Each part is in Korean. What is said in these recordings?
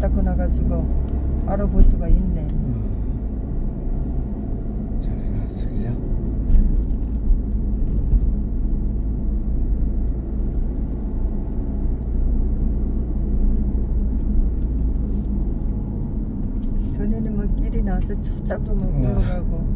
닦고 나가지고 알아볼 수가 있네. 음. 잘 해놨어 그죠? 전에는 막 길이 나와서 저쪽으로 막 네. 올라가고.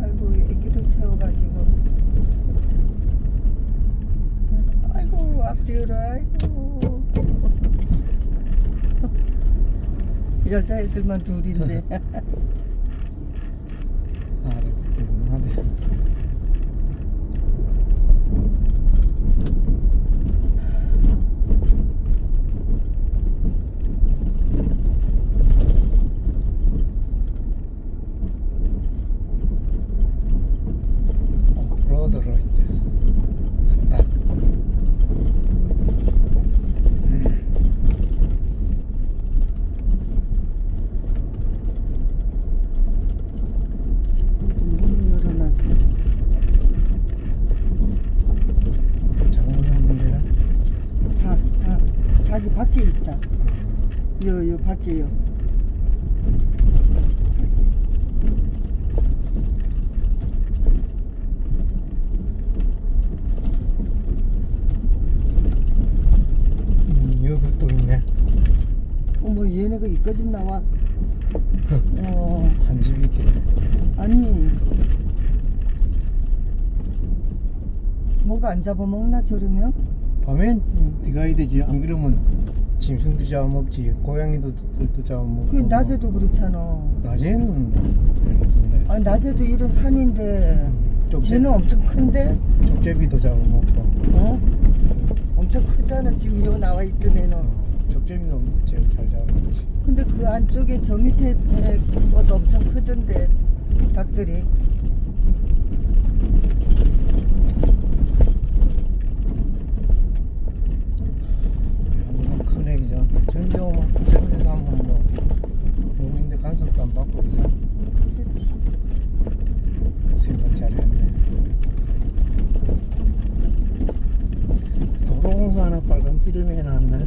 아이고 애기를 태워가지고. 아이고 앞뒤로 아이고. 여자애들만 둘인데. 알았어 궁금하네 오프로드로 이제 간다 문을 열어놨어. 장문하는 데라 닭, 닭, 닭이 밖에 있다. 요, 요 밖에요. 음, 여기 또 있네 어머, 얘네가 이까지 나와. 어, 한 집이 있겠네 아니. 뭐가 안 잡아먹나, 저러면? 밤엔 네가 해야 되지 안 그러면 짐승도 잡아먹지 고양이도 또 잡아먹고 그 낮에도 그렇잖아. 낮에는 별로던데 아, 낮에도 이런 산인데. 쟤는 엄청 큰데? 쪽제비도 잡아먹고 어? 엄청 크잖아, 지금 요 나와 있던 애는. 어, 쪽제비가 제일 잘 잡아먹지 근데 그 안쪽에 저 밑에 에, 것도 엄청 크던데 닭들이 너무 큰 애기죠 전교 전대서 한번 뭐 누구인데 간섭도 안 받고 그죠 그렇지 생각 잘했네 도로공사 하나 빨간 띠를 해놨네.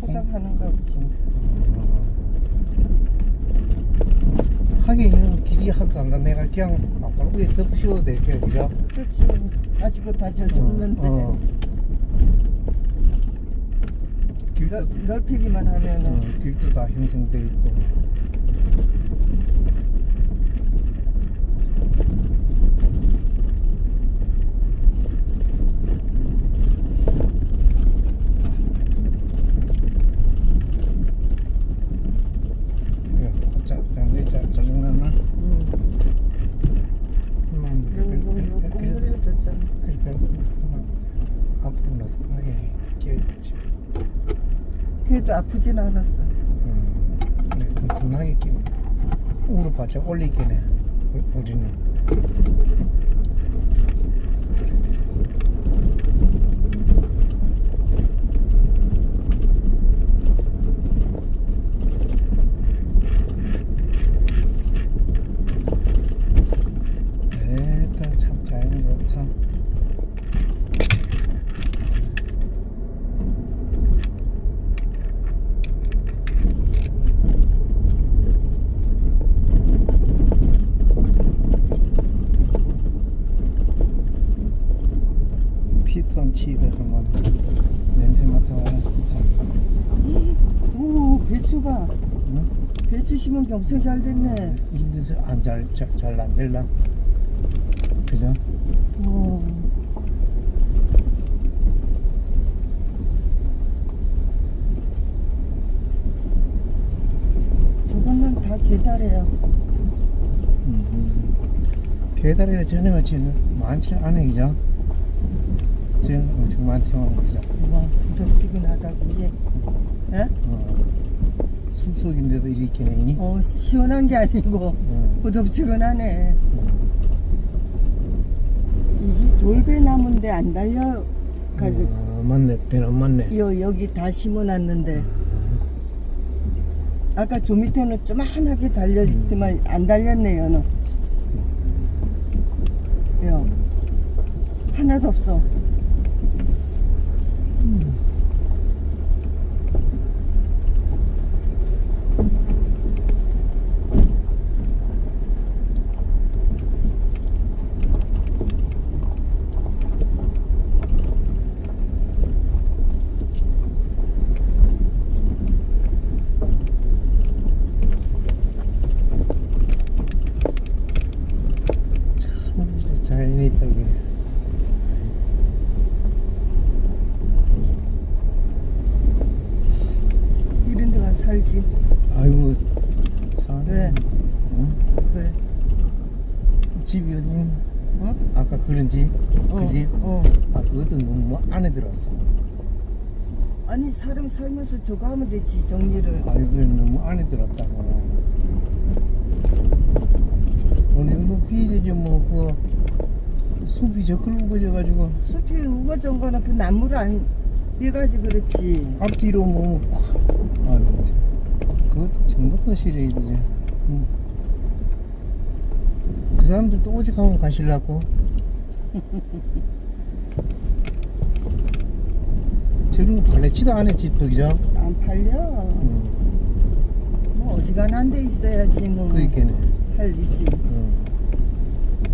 포장하는가 보지 어. 하긴 이건 길이 하도 안다 내가 그냥 막바로 위에 덮으셔도 돼 그죠? 그렇지. 가지고 다져서 없는데. 어. 길도, 넓, 넓히기만 하면은. 어, 길도 다 형성돼 있고 자, 내 자, 짜증나나? 음. 음, 요, 요, 요, 꼭 그래서- 물려줬잖아 그러니까 앞으로 넣어서 하게 끼워야지. 걔도 아프진 않았어 음, 그래, 무슨하게 끼면 우로 바짝 올리겠네. 우- 우리는. 됐다, 참 자연 좋다. 치드 한번 냄새 맡아봐요. 오 배추가 응? 배추 심은 게 엄청 잘 됐네 이데서 안잘잘안 될라. 그죠? 오. 저것만 다 개다래요 음. 계달에 전에 같이 많지 않아 그죠? 엄청 많지만 그죠? 와 부덥지근하다 그지? 에? 어. 숲속인데도 이렇게 내니? 어 시원한 게 아니고 어. 부덥지근하네 이게 돌배나무인데 안 달려 가지고 어, 맞네 배는 맞네 요 여기 다 심어놨는데 아까 저 밑에는 조만하게 달려있지만 안 달렸네요. 는요 하나도 없어. 참 이제 자연이 있다 이게 이런 데가 살지. 아이고 사네 왜? 응? 왜? 집이 어디 어? 아까 그런 집? 어, 그 집? 어. 아 그것도 들어왔어 아니 사람 살면서 저거 하면 되지 정리를. 아 이거 너무 안에 들어왔다고 어느 정도 피해야 되지 뭐그 숲이 저클로 우거져가지고 숲이 우거진 거는 그 나무를 안 빼가지고 그렇지. 앞뒤로 뭐 아이고 참. 그것도 정도껏 실해야 되지 응. 그 사람들 또 오직 하면 가실라고 저런 거안해 집도 그죠? 안 팔려. 응. 뭐 어지간한 데 있어야지 뭐. 그 있겠네 팔리지. 응.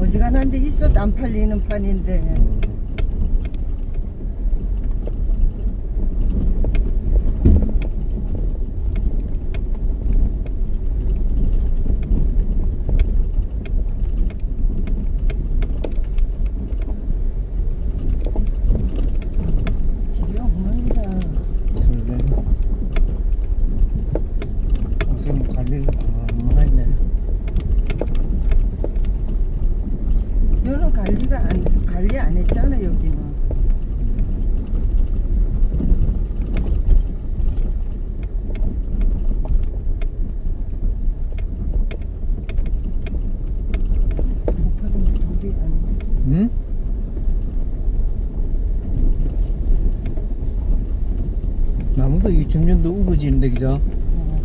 어지간한 데 있어도 안 팔리는 판인데. 응. 길이 엉망이다. 그러네 어서 뭐 관리를 안 했네 너는 관리가 안 관리 안 했잖아 여기는. 목파는 돌이 아니야. 응? 나무도 이 점점도 우거지는데 그죠? 어.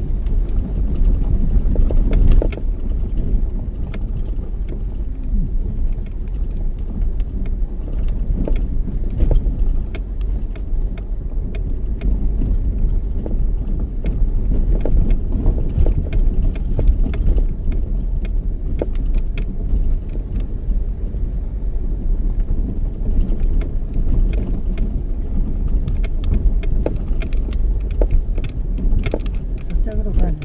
저쪽으로 가네.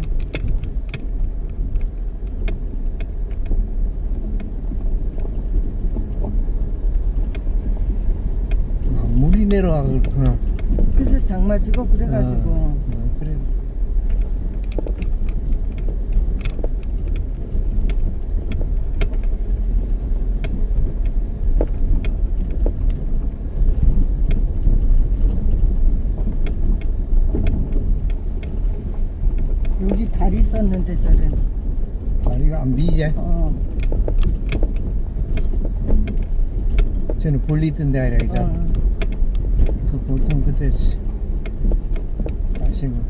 아, 내려와 그렇구나 그래서 장마지고 그래가지고. 어, 어, 그래. 여기 다리 있었는데 저는 다리가 안 비이제 어, 저는 볼리 있던 데 아니라 그죠? 어. 그 보통 그때 다시 뭐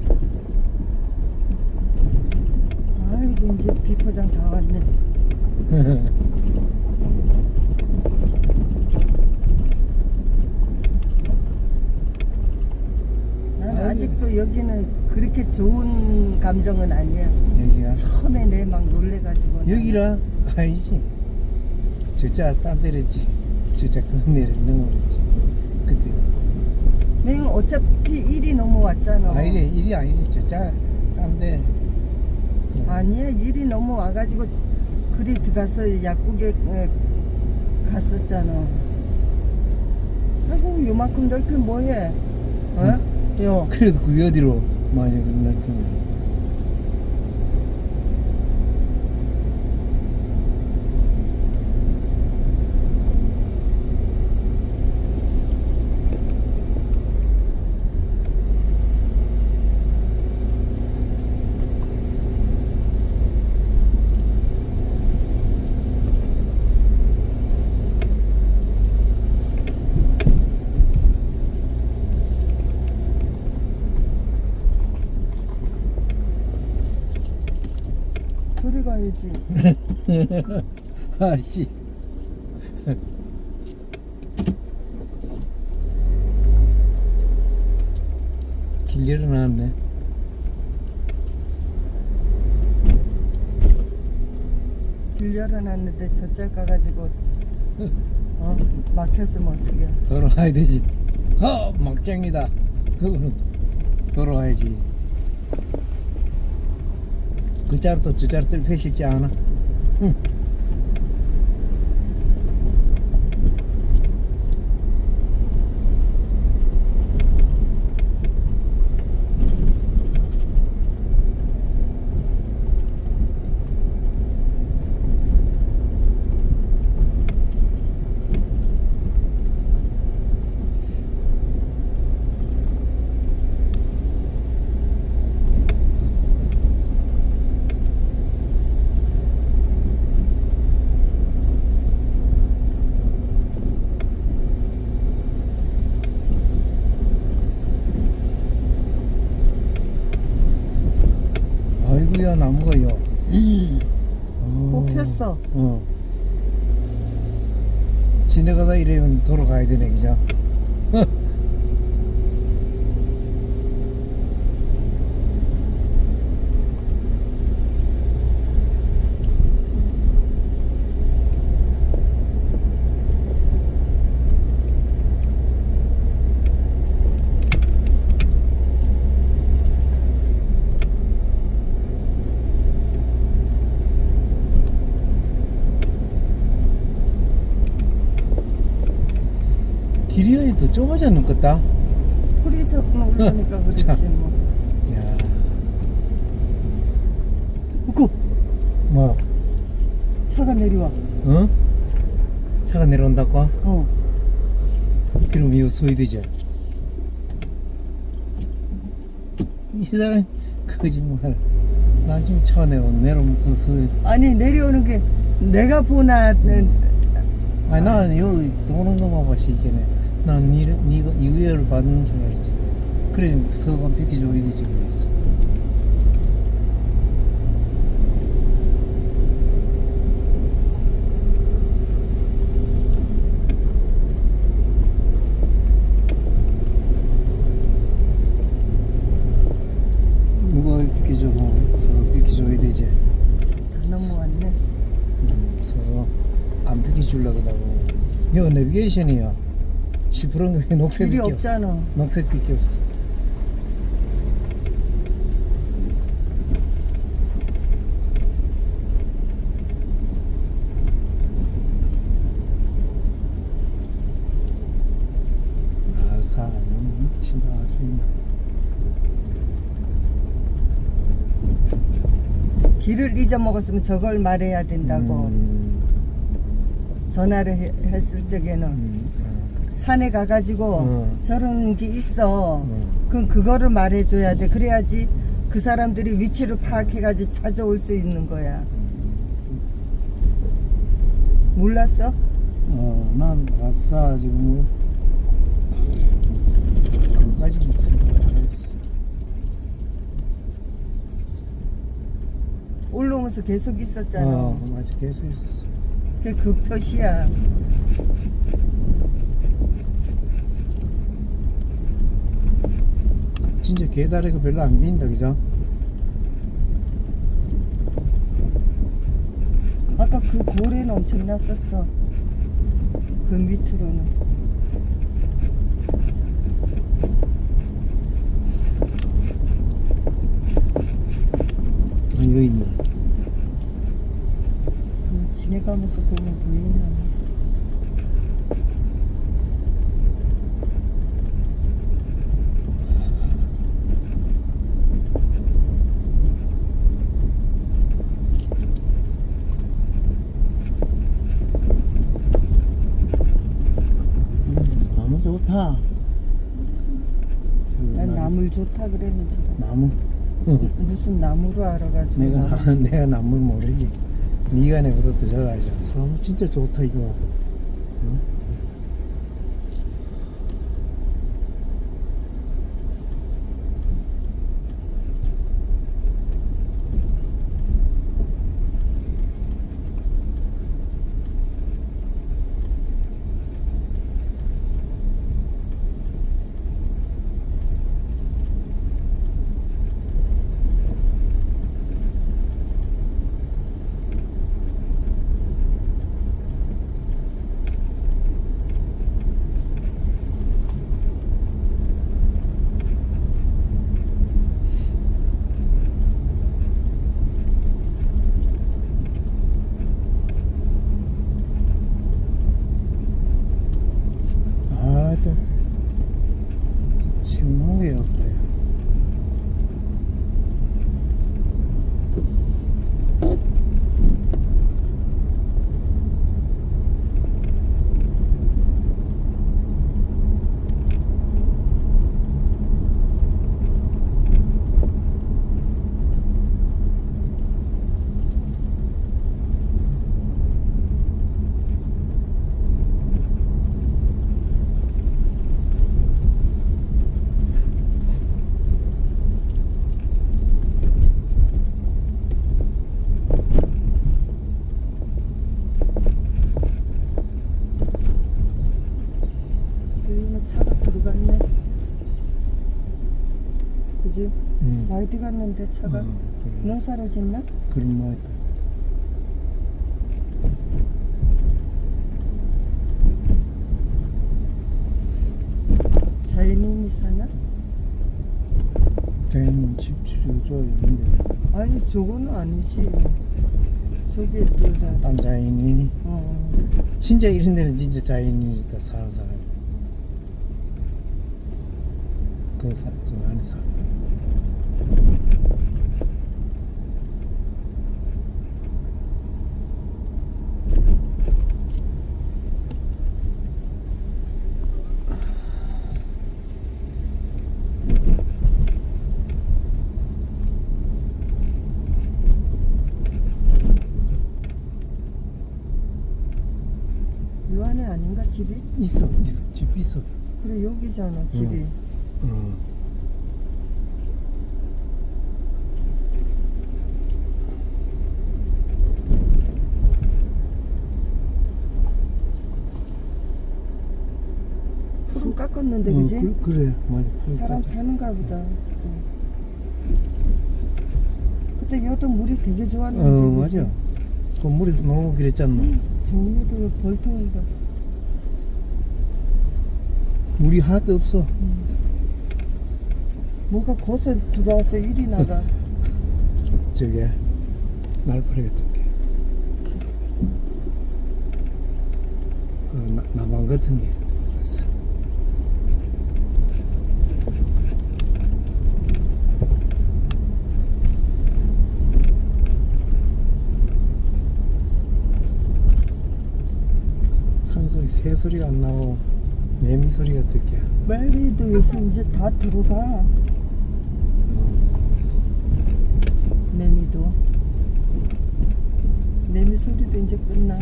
아이고 이제 비포장 다 왔네. 난. 아직도 여기는 그렇게 좋은 감정은 아니야. 여기가 처음에 내 막 놀래가지고. 여기라? 아니지. 저자 딴 데랬지. 저자 끝내를 넘어갔지. 그때 내가 어차피 일이 넘어왔잖아. 아니래 일이 아니지. 저자 딴데. 아니야. 일이 넘어와가지고 그리 들어가서 약국에 에, 갔었잖아. 아이고 요만큼 넓게 뭐해? 어? 요. 그래도 그게 어디로 많이 그렇게 가야지. 아씨. 길 열어놨네. 길 열어놨는데 저쪽 가가지고 어 막혔으면 어떡해. 돌아가야 되지. 어, 막장이다. 그거는 돌아가야지. 그 자루 또 아이고야 나무가요. 어. 뽑혔어. 어. 지내가다 이러면 돌아가야 되네, 그죠? 좁아져 놓겠다. 풀이 조금 올라오니까 그렇지 자. 뭐. 야, 그 뭐, 차가 내려와. 어? 차가 내려온다고? 어. 그럼 이거 소외되죠. 이 사람 거짓말. 나 지금 차가 내려 내려오면 그 소외. 아니 내려오는 게 내가 보나 는 아니 나 여기 도는 거만 봐시 이게네. 난 니, 니가 이의를 받는 줄 알았지. 그래 서가 비켜줘야 되지 그랬어. 누가 뭐 서로 비켜줘야 되지. 다 넘어왔네. 음, 서로 안 비켜주려고 하고. 이거 내비게이션이야. 10%는 왜 녹색 길이 비켜? 없잖아. 녹색빛이 없어. 나사는 지나가신 길을 잊어먹었으면 저걸 말해야 된다고 음, 전화를 해- 했을 적에는 음. 산에 가가지고 어. 저런 게 있어. 어. 그럼 그거를 말해줘야 돼. 그래야지 그 사람들이 위치를 파악해가지고 찾아올 수 있는 거야. 몰랐어? 어, 난 아싸 지금 뭐 그거까지 못 생각 안 했어. 올라오면서 계속 있었잖아. 어, 맞아 계속 있었어. 그게 그 표시야. 진짜 개다리가 별로 안 비인다 그죠? 아까 그 고래는 엄청 났었어. 그 밑으로는. 아, 이거 있네. 그 지내가면서 보면 보이냐. 음, 나무 좋다. 그 난 나무- 나물 좋다 그랬는지. 나무. 무슨 나무로 알아가지고. 내가 나물. 나, 내가 나무 모르지. 네가 내보다 더 잘 알잖아. 나무 진짜 좋다 이거. 응? 심한 게 없다. 여기는 차가 들어갔네. 그지? 응. 어디 갔는데 차가 어, 그래. 농사를 짓나? 그런 말 있다. 자연인이 사나? 자연 집주조 있는데 아니 저거는 아니지. 저게 또 자, 딴 자연인이 어, 진짜 이런 데는 진짜 자연인이다 사는 사람. 그, 사, 그 안에 사. 요 안에 아닌가 집이? 있어, 있어, 집 있어. 그래 여기잖아 집이. 어. 풀 은 깎았는데 어, 그지? 그, 그래, 맞아. 풀 사람. 사는가 보다. 또. 그때 여도 물이 되게 좋았는데. 어, 그지? 맞아. 그 물에서 놀고 그랬잖아. 정리도 벌통이가. 물이 하나도 없어. 뭐가 거기서 들어와서 일이 나가. 저게 날파리겠던 게. 그 나, 나방 같은 게. 그랬어. 산소리 새 소리가 안 나고 매미 소리가 들게. 말리도 요새 이제 다 들어가. 매미도. 매미 소리도 이제 끝나.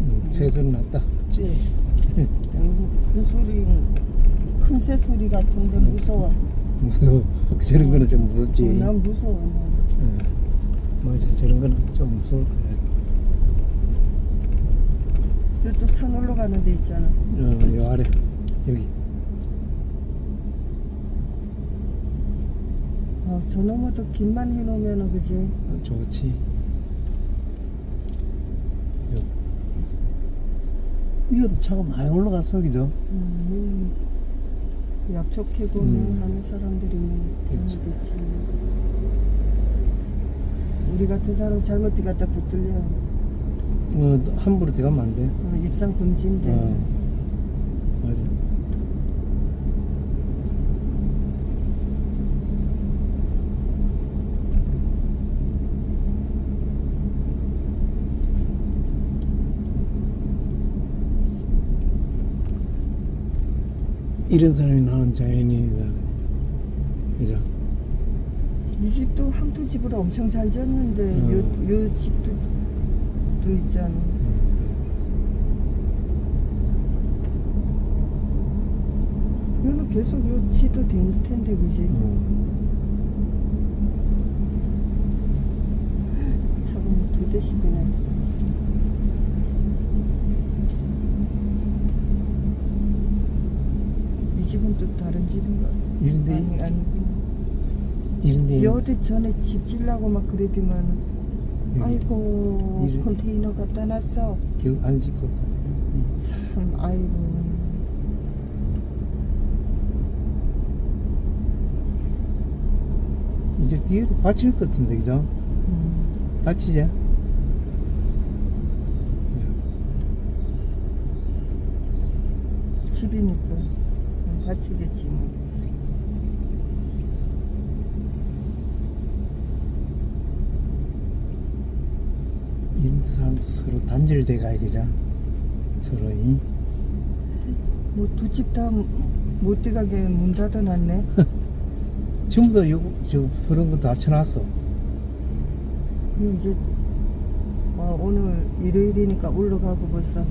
음, 새 소리 났다. 찌. 어이구, 큰 소리, 큰 새 소리 같은데 무서워. 무서워. 저런 거는 좀 무섭지. 어, 난 무서워. 난. 응. 맞아 저런 거는 좀 무서울 거야 또 산 올라가는 데 있잖아. 어, 요 아래 여기 어, 저 너머도 길만 해놓으면 그지? 어, 좋지 요. 이래도 차가 많이 올라갔어 그죠? 음, 약초 캐고 음. 뭐 하는 사람들이 그렇지. 우리 같은 사람 잘못 뛰갔다 붙들려. 어, 함부로 들어가면 안 돼 어, 입상 금지인데. 어. 맞아 이런 사람이 나는 자연인이다 그죠? 이 집도 항토 집으로 엄청 잘 지었는데 음. 요, 요 집도 또 있잖아. 여는 계속 요 지도 될 텐데 그지? 어. 차가 뭐두 대씩이나 있어. 이 집은 또 다른 집인가? 이런데 아니 아니구나. 이런데 여대 전에 집 질라고 막 음. 아이고 이래- 컨테이너 갖다 놨어. 길안 집것 같아 참 아이고. 이제 뒤에도 받칠 것 같은데 그죠? 음. 받치자 집이니까 다치겠지 뭐. 이런 사람도 서로 단절돼 가야 되잖아. 서로 이. 뭐두 집 다 못 들어가게 문 닫아놨네. 전부 다 요, 저 그런 거 다 쳐놨어. 그 이제 어, 오늘 일요일이니까 올라가고 벌써.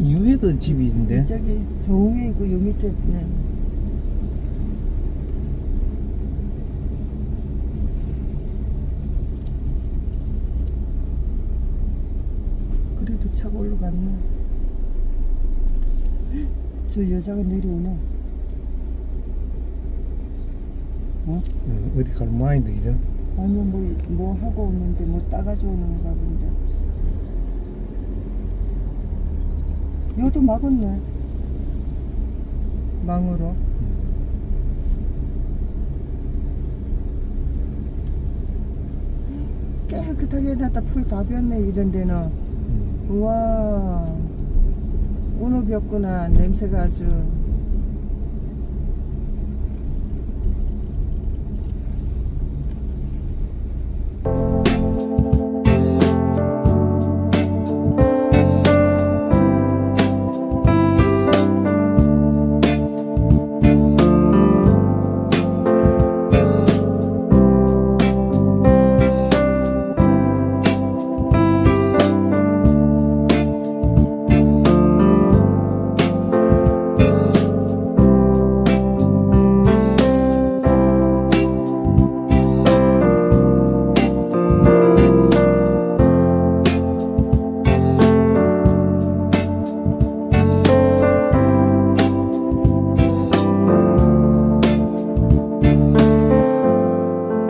이후에도 집이 있는데. 저기 저 위에 있고 요 밑에 있네. 그래도 차가 올라갔네. 저 여자가 내려오네. 어? 어, 어디 갈 모양인데 그죠? 아니 뭐, 뭐 하고 오는데 뭐 따가지고 오는가 본데. 여도 막았네. 망으로. 깨끗하게 해놨다 풀 다 비었네 이런 데는. 음. 우와. 오늘 비었구나. 냄새가 아주.